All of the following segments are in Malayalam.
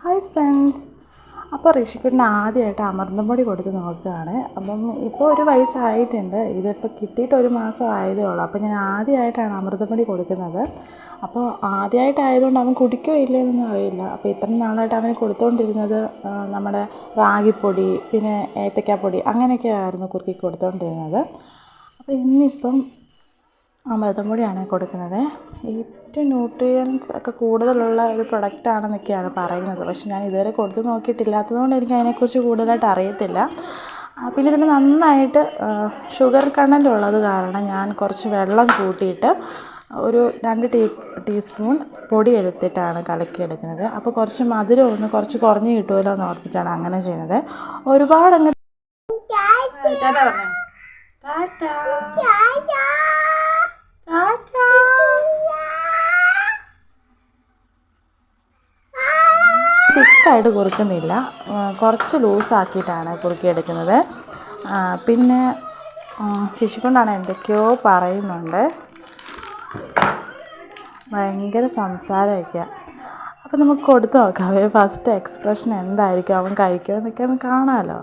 ഹായ് ഫ്രണ്ട്സ് അപ്പോൾ ഋഷിക്കുട്ടിന് ആദ്യമായിട്ട് അമൃതം പൊടി കൊടുത്ത് നോക്കുകയാണ്. അപ്പം ഇപ്പോൾ ഒരു വയസ്സായിട്ടുണ്ട്. ഇതിപ്പോൾ കിട്ടിയിട്ട് ഒരു മാസം ആയതേ ഉള്ളൂ. അപ്പോൾ ഞാൻ ആദ്യമായിട്ടാണ് അമൃതം പൊടി കൊടുക്കുന്നത്. അപ്പോൾ ആദ്യമായിട്ടായതുകൊണ്ട് അവൻ കുടിക്കോ ഇല്ലയോ എന്നൊന്നും അറിയില്ല. അപ്പോൾ ഇത്ര നാളായിട്ട് അവന് കൊടുത്തുകൊണ്ടിരുന്നത് നമ്മുടെ റാഗിപ്പൊടി പിന്നെ ഏത്തക്കാപ്പൊടി അങ്ങനെയൊക്കെ ആയിരുന്നു കുറുക്കി കൊടുത്തുകൊണ്ടിരുന്നത് അപ്പോൾ ഇന്നിപ്പം അമൃതം പൊടിയാണ് കൊടുക്കുന്നത്. ഏറ്റവും ന്യൂട്രിയൻസ് ഒക്കെ കൂടുതലുള്ള ഒരു പ്രൊഡക്റ്റ് ആണെന്നൊക്കെയാണ് പറയുന്നത്. പക്ഷെ ഞാൻ ഇതുവരെ കൊടുത്ത് നോക്കിയിട്ടില്ലാത്തതുകൊണ്ട് എനിക്ക് അതിനെക്കുറിച്ച് കൂടുതലായിട്ട് അറിയത്തില്ല. പിന്നെ ഇതിൽ നന്നായിട്ട് ഷുഗർ കണ്ടന്റ് ഉള്ളത് കാരണം ഞാൻ കുറച്ച് വെള്ളം കൂട്ടിയിട്ട് ഒരു രണ്ട് ടീ ടീസ്പൂൺ പൊടി എടുത്തിട്ടാണ് കലക്കിയെടുക്കുന്നത്. അപ്പോൾ കുറച്ച് മധുരം ഒന്ന് കുറച്ച് കുറഞ്ഞ് കിട്ടുമല്ലോ എന്ന് ഓർത്തിട്ടാണ് അങ്ങനെ ചെയ്യുന്നത്. ഒരുപാട് അങ്ങനെ ടാറ്റ തിക്കായിട്ട് കുറുക്കുന്നില്ല. കുറച്ച് ലൂസാക്കിയിട്ടാണ് കുറുക്കിയെടുക്കുന്നത്. പിന്നെ ശിശുക്കൊണ്ടാണ് എന്തൊക്കെയോ പറയുന്നുണ്ട്. ഭയങ്കര സംസാരമൊക്കെ അപ്പോൾ നമുക്ക് കൊടുത്തു നോക്കാം. ഫസ്റ്റ് എക്സ്പ്രഷൻ എന്തായിരിക്കും? അവൻ കഴിക്കുമോ എന്നൊക്കെ ഒന്ന് കാണാമല്ലോ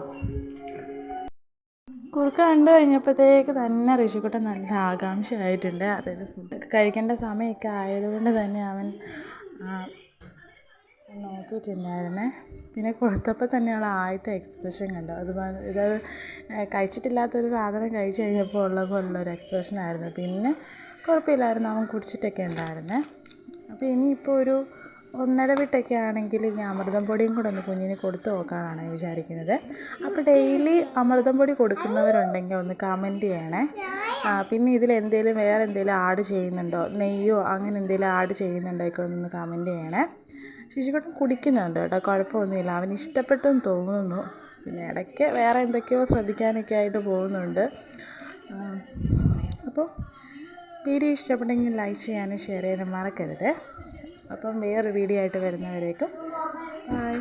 കുറുക്ക് കണ്ടു കഴിഞ്ഞപ്പോഴത്തേക്ക് തന്നെ ഋഷിക്കുട്ടൻ നല്ല ആകാംക്ഷയായിട്ടുണ്ട്. അതായത് ഫുഡൊക്കെ കഴിക്കേണ്ട സമയമൊക്കെ ആയതുകൊണ്ട് തന്നെ അവൻ നോക്കിയിട്ടുണ്ടായിരുന്നേ പിന്നെ കൊടുത്തപ്പോൾ തന്നെയുള്ള ആദ്യത്തെ എക്സ്പ്രഷൻ കണ്ടു. അത് ഭ- ഇത് കഴിച്ചിട്ടില്ലാത്തൊരു സാധനം കഴിച്ചു കഴിഞ്ഞപ്പോൾ ഉള്ള പോലുള്ളൊരു എക്സ്പ്രഷനായിരുന്നു പിന്നെ കുഴപ്പമില്ലായിരുന്നു. അവൻ കുടിച്ചിട്ടൊക്കെ ഉണ്ടായിരുന്നേ. അപ്പോൾ ഇനിയിപ്പോൾ ഒരു ഒന്നിടവിട്ടൊക്കെ ആണെങ്കിൽ ഞാൻ അമൃതം പൊടിയും കൂടെ ഒന്ന് കുഞ്ഞിന് കൊടുത്തു നോക്കാനാണ് വിചാരിക്കുന്നത്. അപ്പോൾ ഡെയിലി അമൃതം പൊടി കൊടുക്കുന്നവരുണ്ടെങ്കിൽ ഒന്ന് കമന്റ് ചെയ്യണേ. പിന്നെ ഇതിൽ എന്തെങ്കിലും വേറെ എന്തെങ്കിലും ആഡ് ചെയ്യുന്നുണ്ടോ? നെയ്യോ അങ്ങനെ എന്തെങ്കിലും ആഡ് ചെയ്യുന്നുണ്ടോ ഒക്കെ ഒന്ന് കമന്റ് ചെയ്യണേ. ശിശുക്കുട്ടൻ കുടിക്കുന്നുണ്ട് കേട്ടോ കുഴപ്പമൊന്നുമില്ല. അവന് ഇഷ്ടപ്പെട്ടെന്ന് തോന്നുന്നു. പിന്നെ ഇടയ്ക്ക് വേറെ എന്തൊക്കെയോ ശ്രദ്ധിക്കാനൊക്കെ ആയിട്ട് പോകുന്നുണ്ട്. അപ്പോൾ വീഡിയോ ഇഷ്ടപ്പെട്ടെങ്കിൽ ലൈക്ക് ചെയ്യാനും ഷെയർ ചെയ്യാനും മറക്കരുത്. അപ്പം വേറൊരു വീഡിയോ ആയിട്ട് വരുന്നവരേക്കും ബൈ